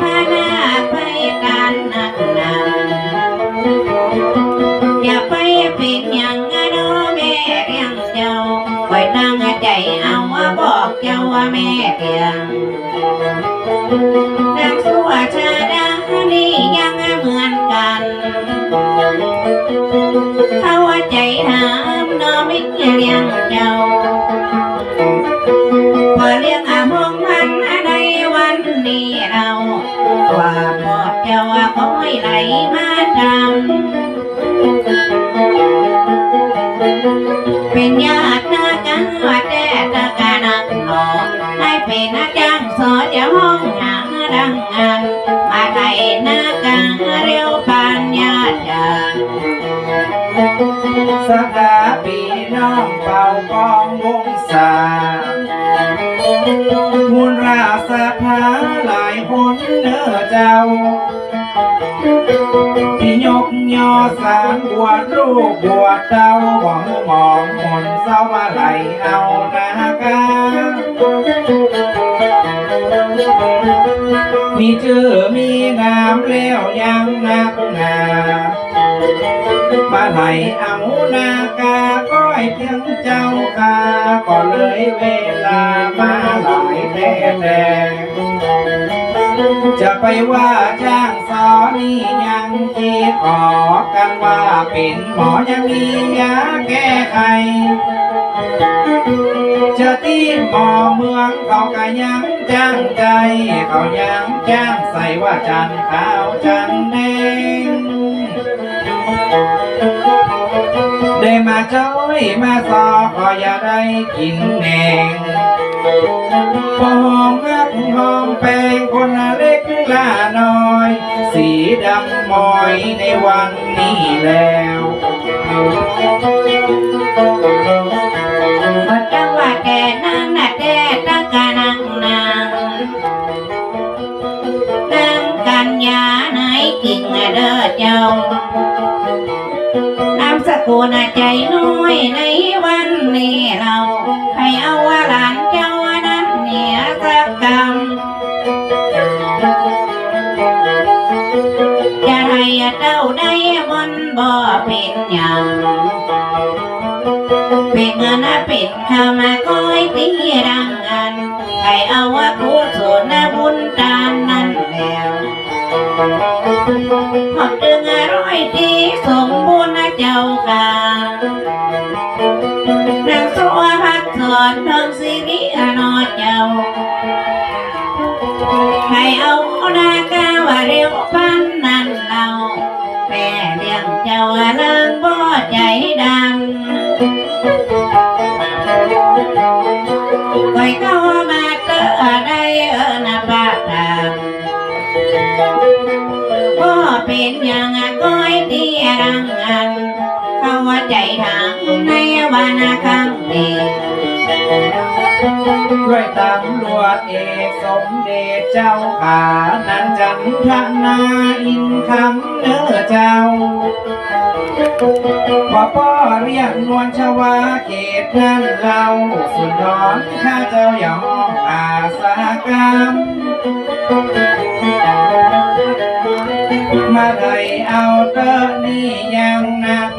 พ ที่ยกยอสารบวชลูกบวชเต้าหวังมองมนเศร้ามาไหลเอานากามีชื่อมีนามแล้วยังนักหนามาไหลเอานากาก้อยเพียงเจ้าคาก็เลยเวลามาหลายแน่แน่ จะไปว่าจ้างสอนี่ยังคิดออกกันว่าเป็นหมอยังมียาแก้ไขจะตีหมอเมืองเขาก็ยังจ้างใจ เขายังจ้างใส่ว่าจันขาวจันแดงได้มาจ้อยมาซอก็อย่าได้กินแหนง หอมรักหอมแปงคนเล็กละน้อย สีดำมอยในวันนี้แล้วมันจังว่าแต่นั้นน่ะแต่ตั้งกานังนางนางกัญญาไหนกิ่งเด้อเจ้านามสกุลใจน้อยใน เป็นคำมาก้อยตีรังอันให้เอาว่ากุศลบุญตามนั้นแล้วขอบดึงอร่อยดีสมบูรณ์เจ้าค่ะนางสัวพักสอนเพิ่งสิริอนอเจ้าให้เอานากาวาเร็วปันนั้นเราแม่เลี้ยงเจ้าเลิงบ่ใจดำ คอยเข้มาเตอได้เออนาปาตาก็เป็นอย่างก้อยที่รังอันเข้าใจทางในวันาคังเดี ด้วยตำรวจเอกสมเด็จเจ้าขานันจันทนาอินคำเนื้อเจ้าพอพ่อเรียกนวลชวาเขตนั้นเราสุนทรข้าเจ้าอย่าองอาสากรรมมาไทยเอาเตอนี่ยังนัก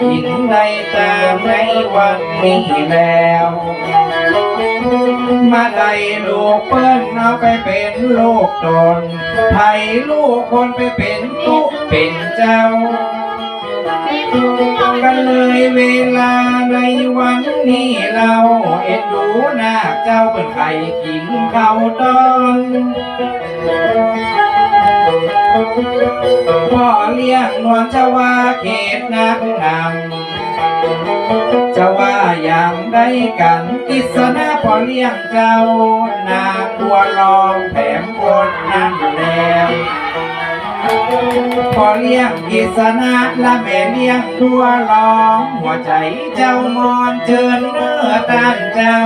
กินได้ตามในวันนี้แล้ว มาไล่ลูกเปิ้นเอาไปเป็นลูกตนไทยลูกคนไปเป็นตุเป็นเจ้ากันเลยเวลาในวันนี้เราเอ็นดูหน้าเจ้าเป็นไข่กินข้าวตอน พ่อเลี้ยงนวลชวาเขตนักนำจะว่าอย่างใดกันกิษณะพ่อเลี้ยงเจ้า นางบัวลองแถมคนนั่นแล้วพอเลี้ยงกิษณะและแม่เลี้ยงตัวรอง หัวใจเจ้ามอนเชิญเนื้อต้านเจ้า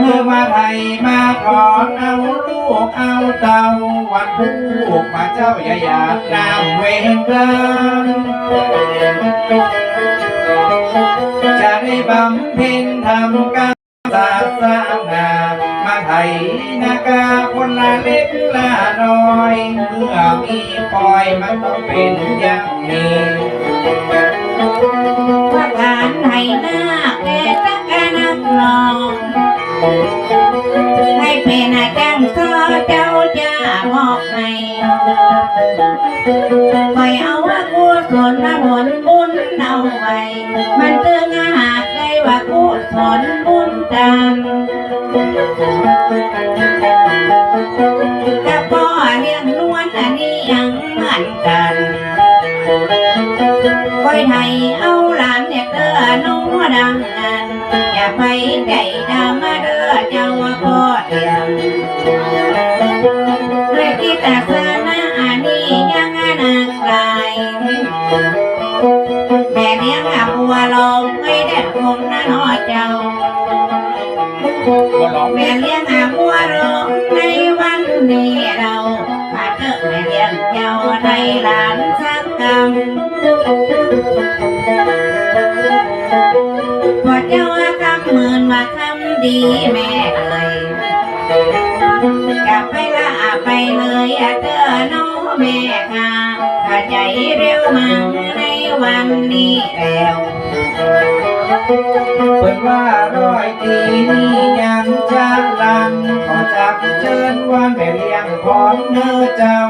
เมื่อมาไทยมาถอนเอาลูกเอาเตาวันลูกมาเจ้าอย่าอยากนำเวรกรรมจะได้บำเพ็ญทำการศาสนามาไทยนากาคนละเล็กละน้อย เมื่อมีปล่อยมันต้องเป็นอย่างนี้ว่าทานให้นา ลองให้เป็นอาจารย์สอเจ้าจะบอกให้ไปเอาว่ากุศลมาผลบุญเอาไว้ มันตึงหากได้ว่ากุศลบุญตามกับพ่อเลี้ยงนวลอันนี้ยังเหมือนกันคอยไทยเอาหลานเด็กเด้อน้องดัง อย่าไปใจดำมาเด้อเจ้าพ่อเดียมเลยที่ตาสนาอันนี้ยังอนาไกลแม่เลี้ยงอาบัวลงไม่ได้คงนะน้อเจ้าแม่เลี้ยงอาบัวลงในวันนี้เรามาเจอแม่เลี้ยงเจ้าในหลานสักกรรม ดีแม่เอ่ยกลับไปละไปเลยเด้อน้องแม่ค่ะถ้าใจเร็วมาในวันนี้แล้วเปิดว่าร้อยตีนี้ยังจะลังขอจับเชิญวันแม่เลี้ยงพร้อมเนื้อเจ้า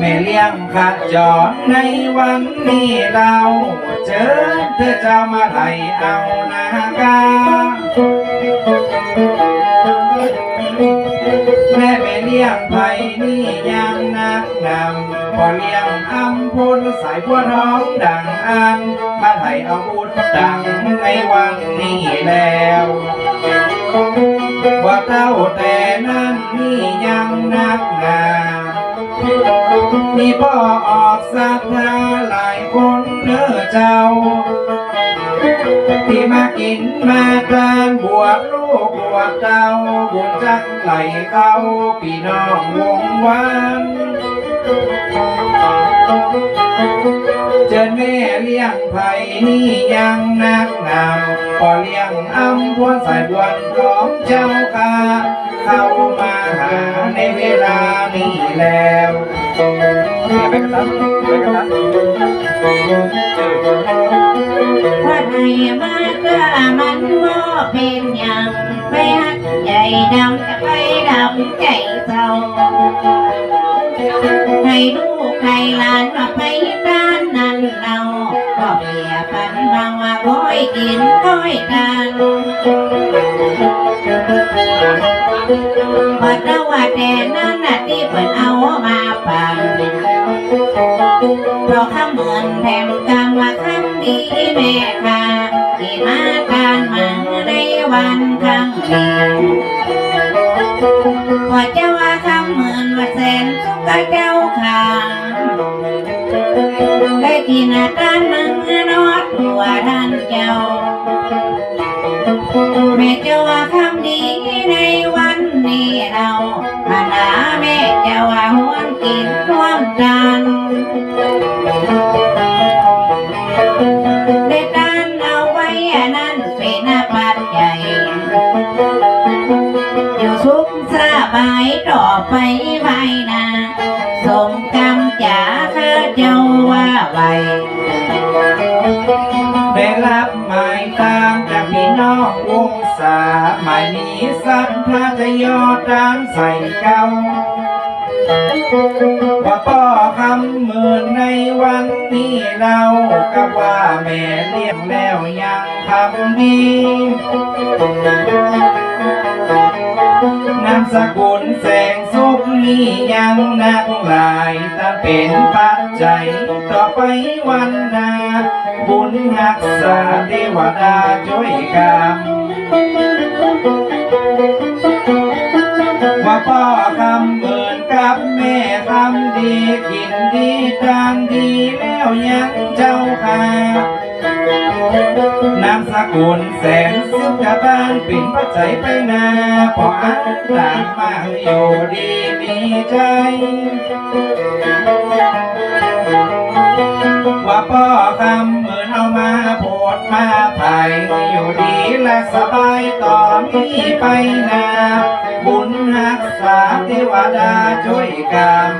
ม่เลี้ยงขัดจอดในวันนี้เรา เจอเธอเจ้ามาไล่เอานากาแม่แม่เลี้ยงไผ่นี่ยังนักนำพอเลี้ยงอำพุนสายพัวท้องดังอันมาไถเอาบุญดังในวันนี้แล้วว่าเต้าแต่นั้นนี่ยังนักนา มีพ่อออกสักทาหลายคนเด้อเจ้า ที่มากินมาทานบวชลูกบวชเต้าบุญจักไหลเข้าพี่น้องวงวานเจอแม่เลี้ยงไผ่นี่ยังนักหนาวพอเลี้ยงอำพวนสายบวนของเจ้าค่ะ เข้ามาหาในเวลานี้แล้วไปกันตันไปกันตันว่าไทยมาก็มันบ่เป็นอย่างไปหักใจดำจะไปดำใจเศร้าให้ลูกให้หลานมาไปด้านนั้นเราก็เพียพันบางว่าก้อยกินก้อยกัน พอเจ้าว่าแต่นั้นน่ะที่เปิดเอามาปั่นเพราะคำเหมือนแถมกรรมว่าคำดีแม่ค่ะที่มาการมาในวันครั้งนี้พอเจ้าว่าคำเหมือนว่าแสนสุขเจ้าค่ะได้กินอาการนังนอดตัวท่านเจ้า แม่เจ้าว่าคำดีในวันนี้เรามาหาแม่เจ้าว่าหวนกินร่วมกัน จะยอดดานใส่เก้าว่าพ่อคำหมื่นในวันนี้เรากับว่าแม่เลี้ยงแล้วยังทำดีนามสกุลแสงสุขนี้ยังนักหลายถ้าเป็นปัจจัยต่อไปวันหนาบุญรักษาเทวดาช่วยกัน พ่อคำเหมือนกับแม่คำดีกินดีทานดีแล้วยังเจ้าค่ะนามสกุลแสนซึ่งกะบานปิ่นปัจจัยไปนาพออันต่างมาอยู่ดีมีใจ ว่าพ่อคำเหมือนเอามาโพดมาไผ่อยู่ดีและสบายต่อนี้ไปนาบุญรักษาเทวดาช่วยกัน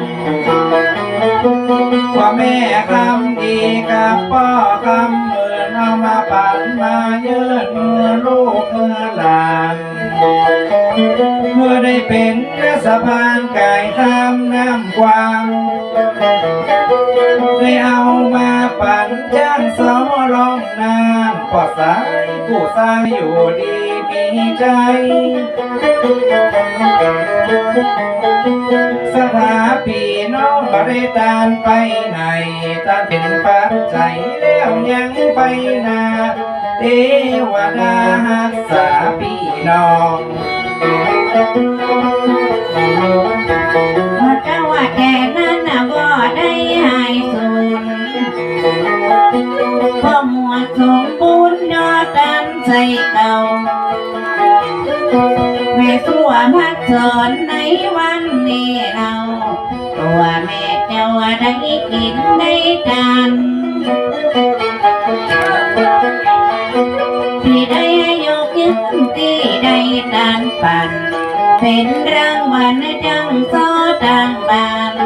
ว่าแม่คำดีกับพ่อคำเหมือนเอามาปั่นมาเยินเมื่อลูกเมื่อหลานเมื่อได้เป็นกระสะพานกายข้ามน้ำกวาง ได้เอามาปั่นจ้างสอร้องนานปอดสายผู้สางอยู่ดีมีใจ สถาปีน้องบริตานไปไหนตาเป็นปัจจัยแล้วยังไปนาเทวดาหักษาพี่น้อง สมบูรณ์ยอดดันใจเก่าแม่ตัวพักสอนในวันนี้เราตัวแม่เจ้าได้กินได้ทานที่ได้ยกยืนที่ได้ทานปันเป็นรางวัลจังโซต่างบาน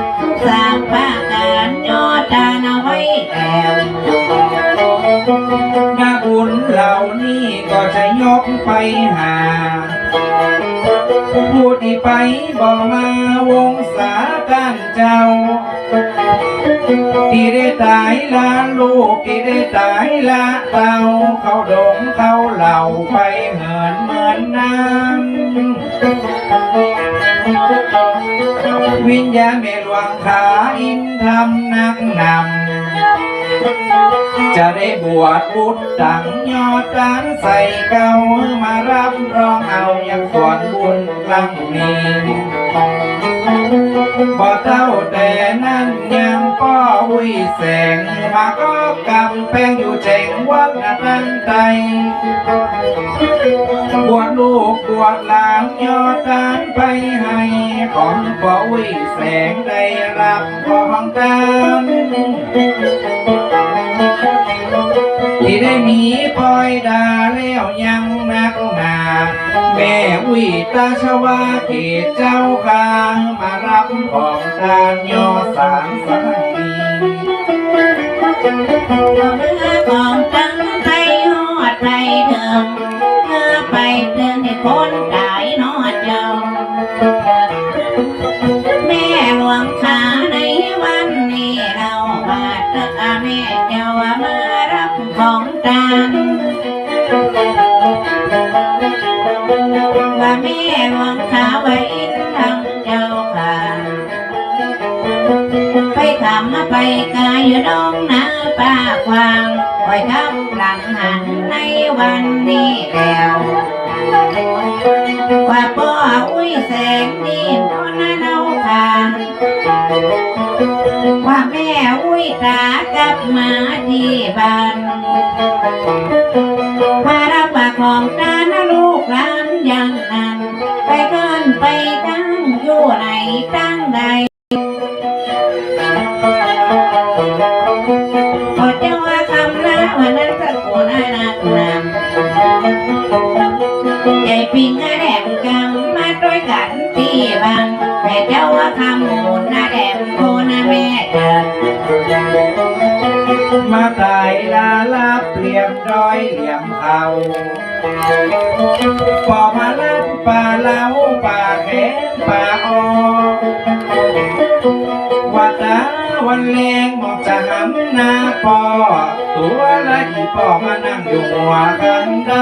หา พูดที่ไปบอกมาวงศากันเจ้า ที่ได้ตายละลูกที่ได้ตายละเต่าเขาดงเขาเหล่าไปเหมือนเหมือนน้ำวิญญาณเมหลวงขาอินทำนักนำ จะได้บวชบุตรดังยอดกานใส่เก่ามารับรองเอาอย่างส่วนบุญครั้งนี้ พอเท่าแต่นั้นยังก็วิแสง มาก็กำแพงอยู่แจงวัดตั้งใจบวชลูกบวชหลานยอดการไปให้ของพอวิแสงได้รับของกัน ที่ได้มีปอยดาแล้วยังนักหนาแม่วิตาชวาเกตเจ้าคางมารับของทานยอสามสังนีเธอของตั้งใจหอดไปเดิมเมื่อไปเดินให้คนตา ไปทำไปกายอยู่น้องนาป้ากวางไปทำหลังหันในวันนี้แล้วว่าป้ออุ้ยแสงดีนอนนาเนาค่ะว่าแม่อุ้ยตากลับมาที่บ้านมารับว่าของตานะลูกหลานย่างนั้นไปเกินไปตั้งอยู่ไหนตั้ง เจ้าว่าคำมูลนาแดมโคนาแม่เดินมาตายลาลาเปลี่ยมรอยเหลี่ยมเขาปอมาลัดป่าเล้าป่าแขนป่าออว่าตาวันแรงหมอกจะหันหน้าปอตัว ละอีปอมานั่งอยู่หัวกันใด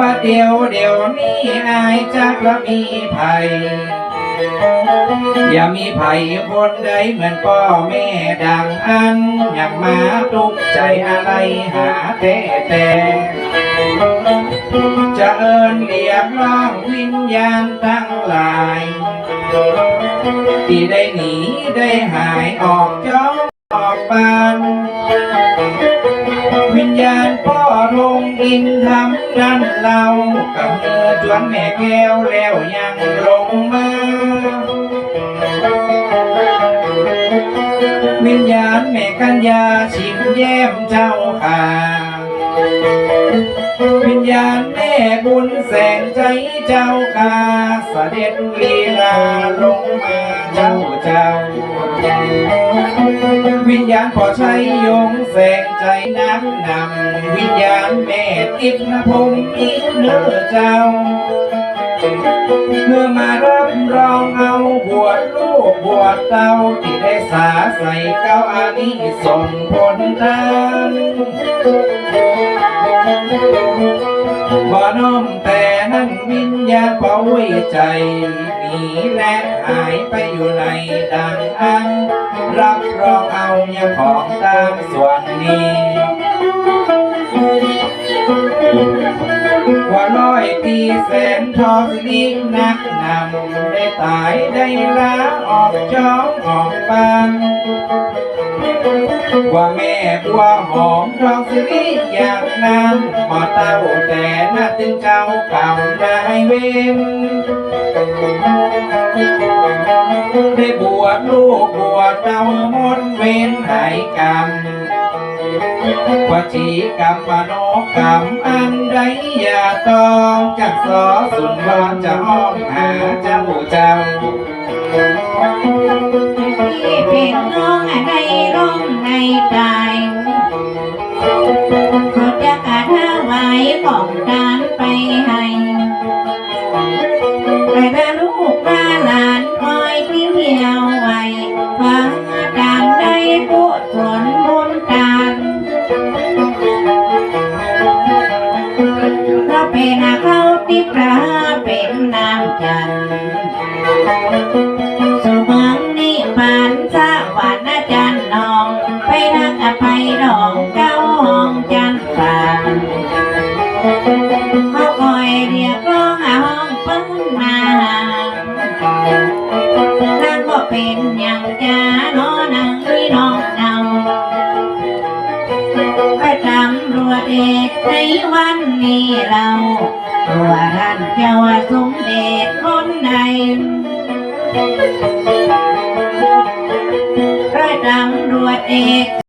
บัดเดียวเดี๋ยวนี้อายจักละมีภัยอย่ามีภัยคนใดเหมือนพ่อแม่ดังอันอยากมาตุกใจอะไรหาแต่แต่จะเอินเรียกร้องวิญญาณทั้งหลาย ที่ได้หนีได้หายออกจ้องออกบานวิญญาณพ่อลงอินทำนั่นเรากับเธอจวนแม่แก้วแล้วยังลงมาวิญญาณแม่กัญญาชิมแย้มเจ้าค่ะ วิญญาณแม่บุญแสงใจเจ้าค่ะเสด็จลีลาลงมาเจ้าเจ้า วิญญาณพอใช้ยงแสงใจนักนำวิญญาณแม่ติดนะพงอีกเนื้อเจ้า เมื่อมารับรองเอาบวชลูกบวชเต้าที่ได้สาใส่เก้าอานิสงผลทาน บ่น้อมแต่นั้นวิญญาณเป่าไว้ใจหนีและหายไปอยู่ในดังอัน รับรองเอาอย่าของตามส่วนนี้ ว่าร้อยตีแสนทอสิรินักนำได้ตายได้ลาออกจ้องออกบานว่าแม่บัวหอมทองสิริอยากนำพอเต้าแต่น่าตึงเจ้ากรรมนายเวรได้บวชลูกบวชเต้ามดเวรหายกรรม วจีกรรมมโนกรรมอันใดอย่าต้องจากสอสุนทรจะห้องหาเจ้าเจ้าที่เป็นน้องในร่มในตายเขาจะกระทาไว้ของทานไป ไปดองเก้าห้องจันทร์ฟ้าเขาคอยเรียกร้องห้องเปิ้นมานั่นก็เป็นอย่างจ้าน้อนังนี่น้องเนาไปตำรวจเอกในวันนี้เราตัวท่านเจ้าสมเด็จคนใดร้อยตำรวจเอก